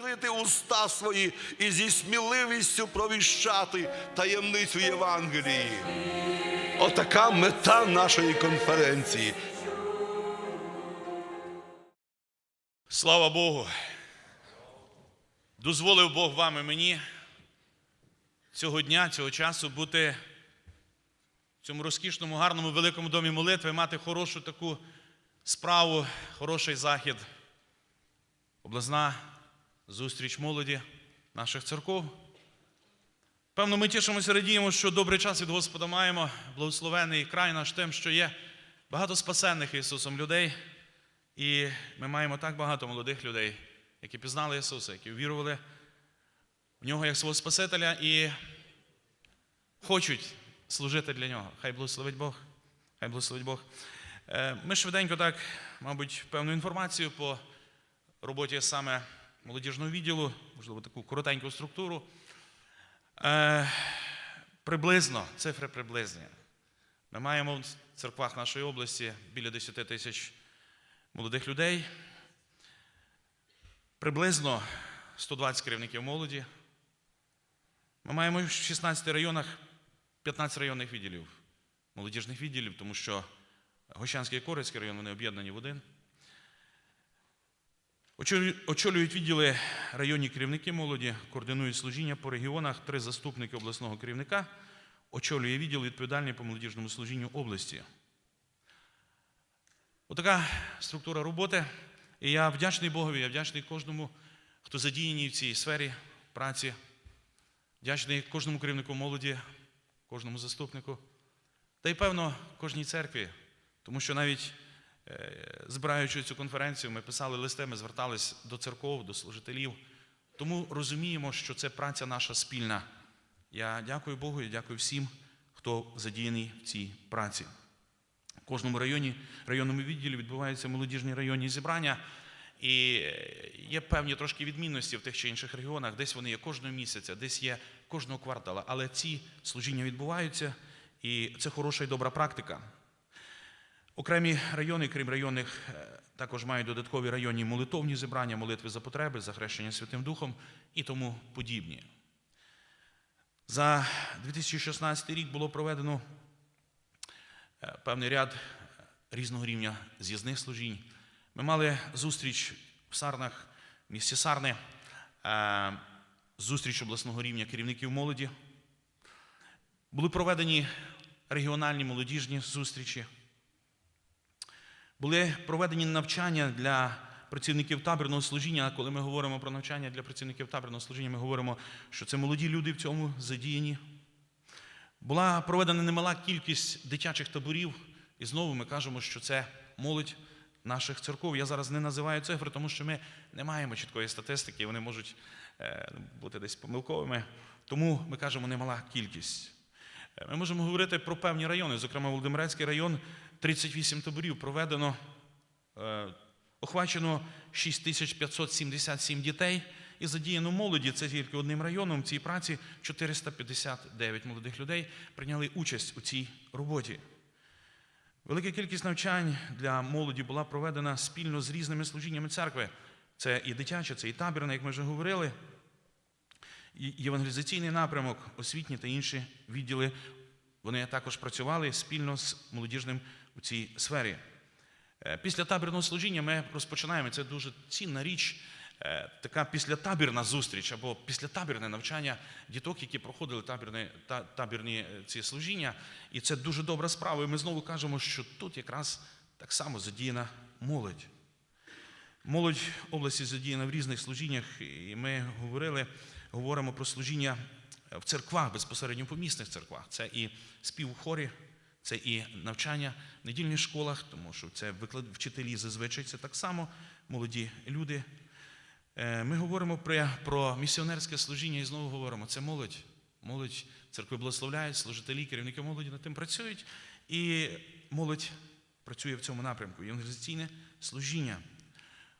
відкрити уста свої і зі сміливістю провіщати таємницю Євангелії. Отака мета нашої конференції. Слава Богу. Дозволив Бог вам і мені цього дня, цього часу бути в цьому розкішному, гарному, великому домі молитви, мати хорошу таку справу, хороший захід. Обласна зустріч молоді наших церков. Певно, ми тішимося, радіємо, що добрий час від Господа маємо, благословений край наш тим, що є багато спасенних Ісусом людей. І ми маємо так багато молодих людей, які пізнали Ісуса, які вірували в нього як свого Спасителя і хочуть служити для нього. Хай благословить Бог. Хай благословить Бог. Е, Ми швиденько так, мабуть, певну інформацію по роботі саме молодіжного відділу, можливо, таку коротеньку структуру. Е, Приблизно, цифри приблизні. Ми маємо в церквах нашої області біля 10 тисяч молодих людей. Приблизно 120 керівників молоді. Ми маємо в 16 районах 15 районних відділів, молодіжних відділів, тому що Гощанський і Корицький район вони об'єднані в один. Очолю- Очолюють відділи районні керівники молоді, координують служіння по регіонах, три заступники обласного керівника, очолює відділ відповідальний по молодіжному служінню області. Отака структура роботи. І я вдячний Богові, я вдячний кожному, хто задіяний в цій сфері праці. Вдячний кожному керівнику молоді, кожному заступнику. Та й певно кожній церкві, тому що навіть збираючи цю конференцію, ми писали листи, ми звертались до церков, до служителів. Тому розуміємо, що це праця наша спільна. Я дякую Богу і дякую всім, хто задіяний в цій праці. В кожному районі, районному відділі відбуваються молодіжні районні зібрання. І е, є певні трошки відмінності в тих чи інших регіонах. Десь вони є кожного місяця, десь є кожного квартала. Але ці служіння відбуваються, і це хороша і добра практика. Окремі райони, крім районних, е, також мають додаткові районні молитовні зібрання, молитви за потреби, за хрещення Святим Духом і тому подібні. За 2016 рік було проведено е, певний ряд е, різного рівня з'їзних служінь. Ми мали зустріч в Сарнах, в місті Сарни, зустріч обласного рівня керівників молоді. Були проведені регіональні молодіжні зустрічі. Були проведені навчання для працівників табірного служіння. Коли ми говоримо про навчання для працівників табірного служіння, ми говоримо, що це молоді люди в цьому задіяні. Була проведена немала кількість дитячих таборів, і знову ми кажемо, що це молодь наших церков. Я зараз не називаю цифри, тому що ми не маємо чіткої статистики, вони можуть е, бути десь помилковими. Тому ми кажемо немала кількість. Е, Ми можемо говорити про певні райони, зокрема Володимирецький район, 38 таборів проведено, е, охвачено 6577 дітей і задіяно молоді, це тільки одним районом в цій праці 459 молодих людей прийняли участь у цій роботі. Велика кількість навчань для молоді була проведена спільно з різними служіннями церкви. Це і дитяче, це і табірне, як ми вже говорили, і євангелізаційний напрямок, освітні та інші відділи. Вони також працювали спільно з молодіжним у цій сфері. Е, Після табірного служіння ми розпочинаємо. Це дуже цінна річ, е, така післятабірна зустріч або післятабірне навчання діток, які проходили табірні, та, табірні е, ці служіння. І це дуже добра справа. І ми знову кажемо, що тут якраз так само задіяна молодь. Молодь області задіяна в різних служіннях, і ми говорили, говоримо про служіння в церквах, безпосередньо в помісних церквах. Це і спів у хорі, це і навчання в недільних школах, тому що це виклад... вчителі зазвичай це так само молоді люди. Е, Ми говоримо про, про місіонерське служіння і знову говоримо, це молодь. Молодь церкви благословляють, служителі, керівники молоді над тим працюють, і молодь працює в цьому напрямку. Євангелізаційне служіння.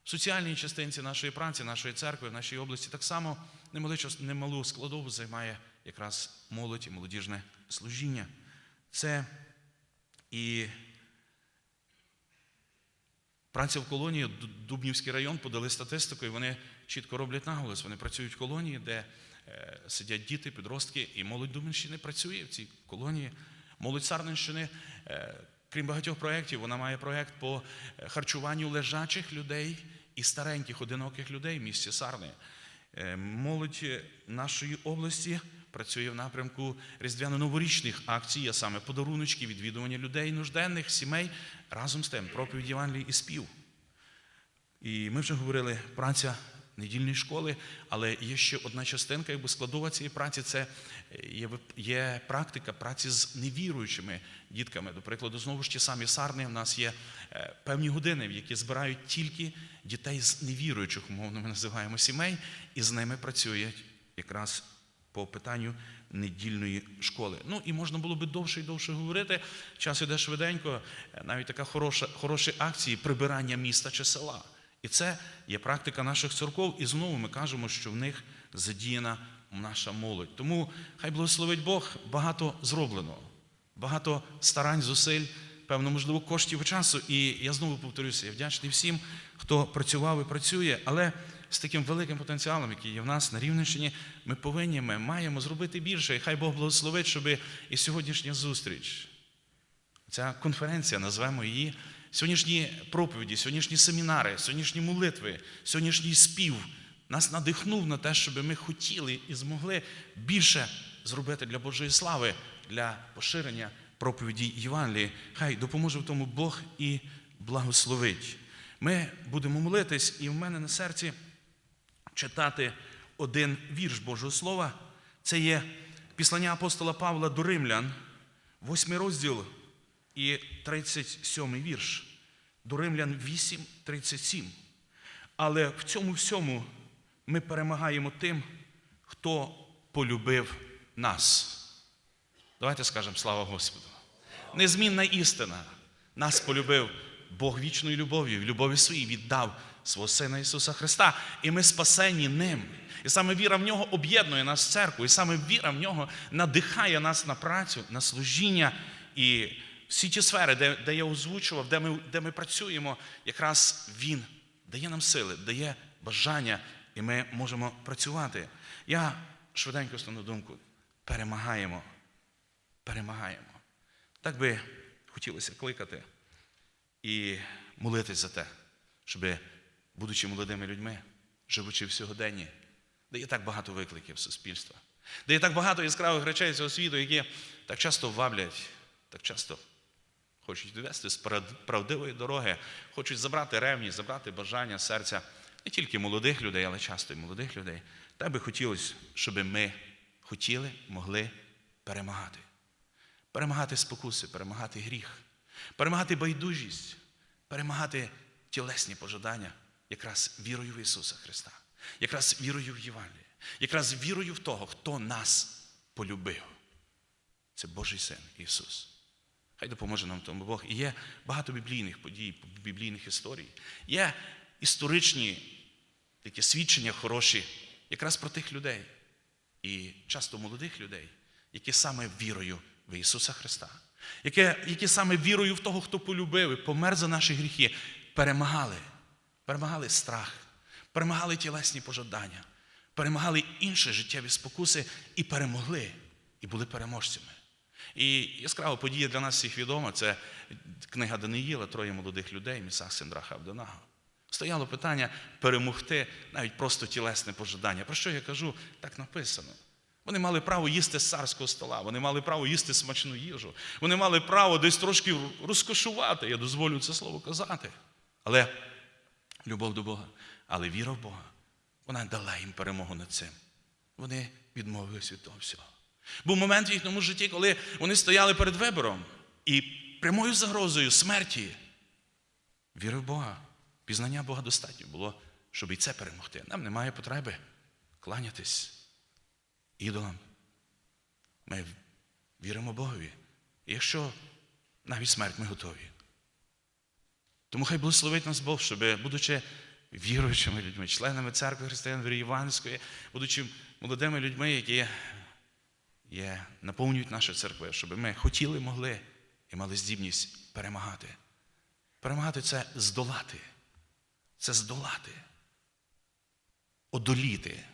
В соціальній частинці нашої праці, нашої церкви, в нашій області так само немалу, немалу складову займає якраз молодь і молодіжне служіння. Це і праця в колонії, Дубнівський район подали статистику, і вони чітко роблять наголос. Вони працюють в колонії, де е, сидять діти, підростки, і молодь Думанщини працює в цій колонії. Молодь Сарненщини, е, крім багатьох проєктів, вона має проєкт по е, харчуванню лежачих людей і стареньких, одиноких людей в місті Сарни. Молодь нашої області працює в напрямку різдвяно-новорічних акцій, а саме подаруночки, відвідування людей, нужденних, сімей, разом з тим проповідь Євангелії і спів. І ми вже говорили, праця недільної школи, але є ще одна частинка, якби складова цієї праці це є, є практика праці з невіруючими дітками. До прикладу, знову ж ті самі сарни, в нас є е, певні години, в які збирають тільки дітей з невіруючих, умовно ми називаємо сімей, і з ними працюють якраз по питанню недільної школи. Ну і можна було би довше і довше говорити. Час іде швиденько. Навіть така хороша, хороші акції прибирання міста чи села. І це є практика наших церков, і знову ми кажемо, що в них задіяна наша молодь. Тому хай благословить Бог, багато зроблено, багато старань, зусиль, певно, можливо, коштів і часу. І я знову повторюся, я вдячний всім, хто працював і працює, але з таким великим потенціалом, який є в нас на Рівненщині, ми повинні, ми маємо зробити більше. І хай Бог благословить, щоб і сьогоднішня зустріч. Ця конференція, назвемо її, сьогоднішні проповіді, сьогоднішні семінари, сьогоднішні молитви, сьогоднішній спів нас надихнув на те, щоб ми хотіли і змогли більше зробити для Божої слави, для поширення проповіді Євангелії. Хай допоможе в тому Бог і благословить. Ми будемо молитись, і в мене на серці читати один вірш Божого Слова. Це є післання апостола Павла до Римлян, восьмий розділ і 37 вірш. До Римлян 8, 37. Але в цьому всьому ми перемагаємо тим, хто полюбив нас. Давайте скажемо слава Господу. Незмінна істина. Нас полюбив Бог вічною любов'ю, любові своїй віддав свого Сина Ісуса Христа. І ми спасені ним. І саме віра в нього об'єднує нас в церкву, і саме віра в нього надихає нас на працю, на служіння. І всі ті сфери, де, де я озвучував, де ми, де ми працюємо, якраз Він дає нам сили, дає бажання, і ми можемо працювати. Я швиденько стану думку, перемагаємо перемагаємо. Так би хотілося кликати і молитись за те, щоб, будучи молодими людьми, живучи в сьогоденні, де є так багато викликів суспільства, де є так багато яскравих речей цього світу, які так часто ваблять, так часто хочуть довести з правдивої дороги, хочуть забрати ревність, забрати бажання серця не тільки молодих людей, але часто і молодих людей. Так би хотілося, щоб ми хотіли, могли перемагати перемагати спокуси, перемагати гріх, перемагати байдужість, перемагати тілесні пожадання, якраз вірою в Ісуса Христа, якраз вірою в Євангеліє, якраз вірою в того, хто нас полюбив. Це Божий Син Ісус. Хай допоможе нам тому Бог. І є багато біблійних подій, біблійних історій. Є історичні такі свідчення хороші, якраз про тих людей. І часто молодих людей, які саме вірою в Ісуса Христа, які, які саме вірою в того, хто полюбив і помер за наші гріхи, перемагали, перемагали страх, перемагали тілесні пожадання, перемагали інші життєві спокуси і перемогли, і були переможцями. І яскрава подія для нас всіх відома це книга Даниїла, троє молодих людей, Місах Синдраха Авдонаго. Стояло питання перемогти навіть просто тілесне пожадання. Про що я кажу? Так написано. Вони мали право їсти з царського стола, вони мали право їсти смачну їжу, вони мали право десь трошки розкошувати, я дозволю це слово казати. Але любов до Бога, але віра в Бога, вона дала їм перемогу над цим. Вони відмовились від того всього. Був момент в їхньому житті, коли вони стояли перед вибором і прямою загрозою смерті. Віри в Бога, пізнання Бога достатньо було, щоб і це перемогти. Нам немає потреби кланятись ідолам. Ми віримо Богові. Якщо навіть смерть ми готові. Тому хай благословить нас Бог, щоб, будучи віруючими людьми, членами церкви християн віри Іванської, будучи молодими людьми, які є, наповнюють наші церкви, щоб ми хотіли, могли і мали здібність перемагати. Перемагати це здолати. Це здолати. одоліти.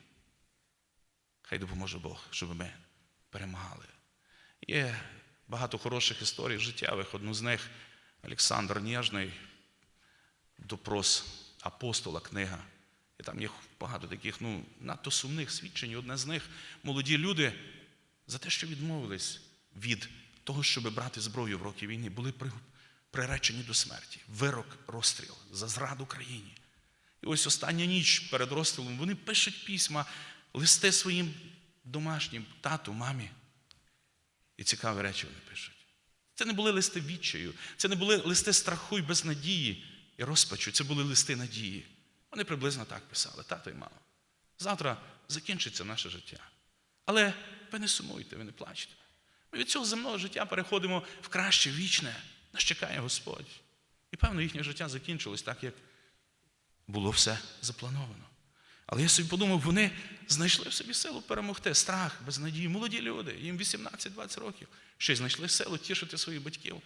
Хай допоможе Бог, щоб ми перемагали. Є багато хороших історій життєвих. Одну з них Олександр Ніжний, допрос апостола, книга. І там є багато таких ну, надто сумних свідчень. Одне з них молоді люди за те, що відмовились від того, щоб брати зброю в роки війни, були приречені до смерті. Вирок, розстріл за зраду країні. І ось остання ніч перед розстрілом вони пишуть письма, листи своїм домашнім, тату, мамі. І цікаві речі вони пишуть. Це не були листи відчаю, це не були листи страху і безнадії і розпачу, це були листи надії. Вони приблизно так писали, тато і мама. Завтра закінчиться наше життя. Але ви не сумуйте, ви не плачте. Ми від цього земного життя переходимо в краще вічне. Нас чекає Господь. І певно, їхнє життя закінчилось так, як було все заплановано. Але я собі подумав, вони знайшли в собі силу перемогти, страх, безнадію. Молоді люди, їм 18-20 років. Ще й знайшли силу тішити своїх батьків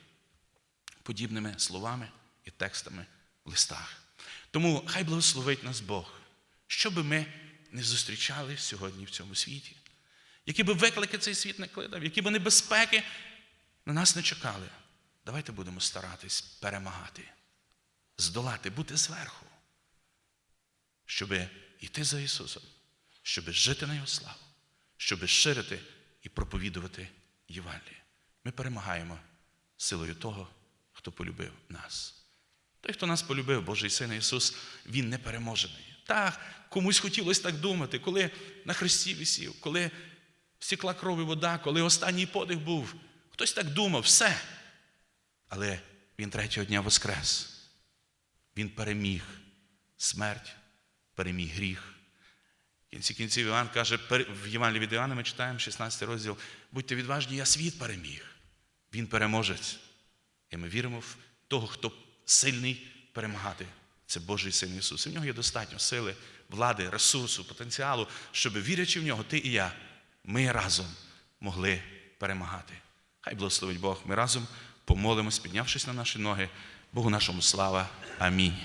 подібними словами і текстами в листах. Тому хай благословить нас Бог, що би ми не зустрічали сьогодні в цьому світі. Які би виклики цей світ не кликав, які би небезпеки на нас не чекали. Давайте будемо старатись перемагати, здолати, бути зверху щоб йти за Ісусом, щоб жити на Його славу, щоб ширити і проповідувати Євангеліє. Ми перемагаємо силою того, хто полюбив нас. Той, хто нас полюбив, Божий Син Ісус, Він не переможений. Так, комусь хотілося так думати, коли на хресті висів, коли стікла кров і вода, коли останній подих був. Хтось так думав, все. Але Він третього дня воскрес. Він переміг смерть, переміг гріх. В кінці кінців Іван каже, в Євангелії від Іоанна ми читаємо 16 розділ, будьте відважні, я світ переміг. Він переможець. І ми віримо в того, хто сильний перемагати. Це Божий син Ісус. І в нього є достатньо сили, влади, ресурсу, потенціалу, щоб, вірячи в нього, ти і я, ми разом могли перемагати. Хай благословить Бог. Ми разом помолимось, піднявшись на наші ноги. Богу нашому слава. Амінь.